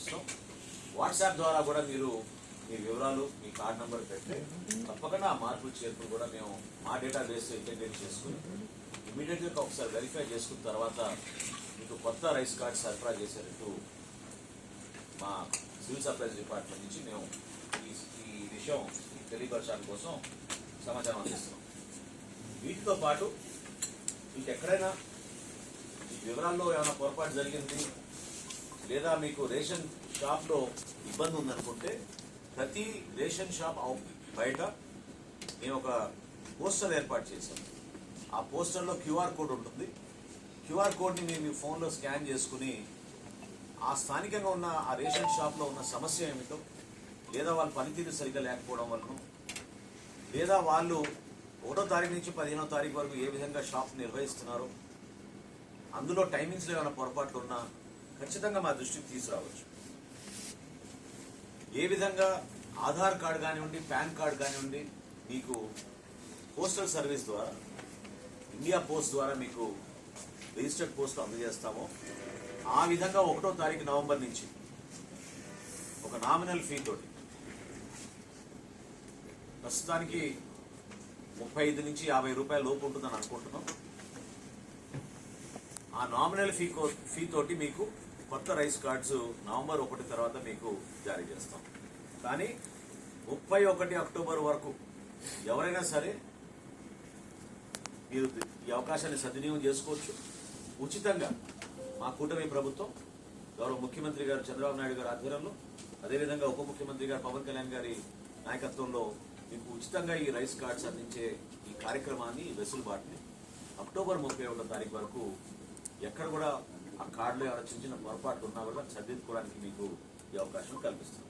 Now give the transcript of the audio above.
భావిస్తున్నాం వాట్సాప్ ద్వారా కూడా మీరు మీ వివరాలు మీ కార్డ్ నెంబర్ పెడితే తప్పకుండా ఆ మార్పులు చేర్పులు కూడా మేము మా డేటా బేస్ ఇంటిగ్రేట్ చేసుకుని ఇమీడియట్గా ఒకసారి వెరిఫై చేసుకున్న తర్వాత మీకు కొత్త రైస్ కార్డ్ సరఫరా చేసేటట్టు మా సివిల్ సప్లైస్ డిపార్ట్మెంట్ నుంచి మేము ఈ ఈ విషయం తెలియపరచడం కోసం సమాచారం అందిస్తున్నాం. వీటితో పాటు మీకు ఎక్కడైనా ఈ వివరాల్లో ఏమైనా పొరపాటు జరిగింది లేదా మీకు రేషన్ షాప్లో ఇబ్బంది ఉందనుకుంటే ప్రతి రేషన్ షాప్ బయట మేము ఒక పోస్టర్ ఏర్పాటు చేశాం. ఆ పోస్టర్లో క్యూఆర్ కోడ్ ఉంటుంది. క్యూఆర్ కోడ్ని మీరు మీ ఫోన్లో స్కాన్ చేసుకుని ఆ స్థానికంగా ఉన్న ఆ రేషన్ షాప్లో ఉన్న సమస్య ఏమిటో లేదా వాళ్ళ పనితీరు సరిగ్గా లేకపోవడం వలన లేదా వాళ్ళు ఒకటో తారీఖు నుంచి పదిహేనో తారీఖు వరకు ఏ విధంగా షాప్ నిర్వహిస్తున్నారో అందులో టైమింగ్స్లో ఏమైనా పొరపాట్లు ఉన్నా ఖచ్చితంగా మా దృష్టికి తీసుకురావచ్చు. ఏ విధంగా ఆధార్ కార్డు కానివ్వండి పాన్ కార్డు కానివ్వండి మీకు పోస్టల్ సర్వీస్ ద్వారా ఇండియా పోస్ట్ ద్వారా మీకు రిజిస్టర్డ్ పోస్ట్ అందజేస్తామో ఆ విధంగా ఒకటో తారీఖు నవంబర్ నుంచి ఒక నామినల్ ఫీ తోటి ప్రస్తుతానికి ముప్పై ఐదు నుంచి యాభై రూపాయల లోపు ఉంటుందని అనుకుంటున్నాం. ఆ నామినల్ ఫీ ఫీ తోటి మీకు కొత్త రైస్ కార్డ్స్ నవంబర్ ఒకటి తర్వాత మీకు జారీ చేస్తాం. కానీ ముప్పై ఒకటి అక్టోబర్ వరకు ఎవరైనా సరే మీరు ఈ అవకాశాన్ని సద్వినియోగం చేసుకోవచ్చు. ఉచితంగా మా కూటమి ప్రభుత్వం గౌరవ ముఖ్యమంత్రి గారు చంద్రబాబు నాయుడు గారి ఆధ్వర్యంలో అదేవిధంగా ఉప ముఖ్యమంత్రి గారు పవన్ కళ్యాణ్ గారి నాయకత్వంలో మీకు ఉచితంగా ఈ రైస్ కార్డ్స్ అందించే ఈ కార్యక్రమాన్ని ఈ వెసులుబాటుని అక్టోబర్ ముప్పై ఒకటో తారీఖు వరకు ఎక్కడ కూడా ఆ కార్డులో ఏమైనా చిన్న చిన్న పొరపాట్లు ఉన్నా కూడా సర్దిద్దుకోవడానికి మీకు ఈ అవకాశం కల్పిస్తుంది.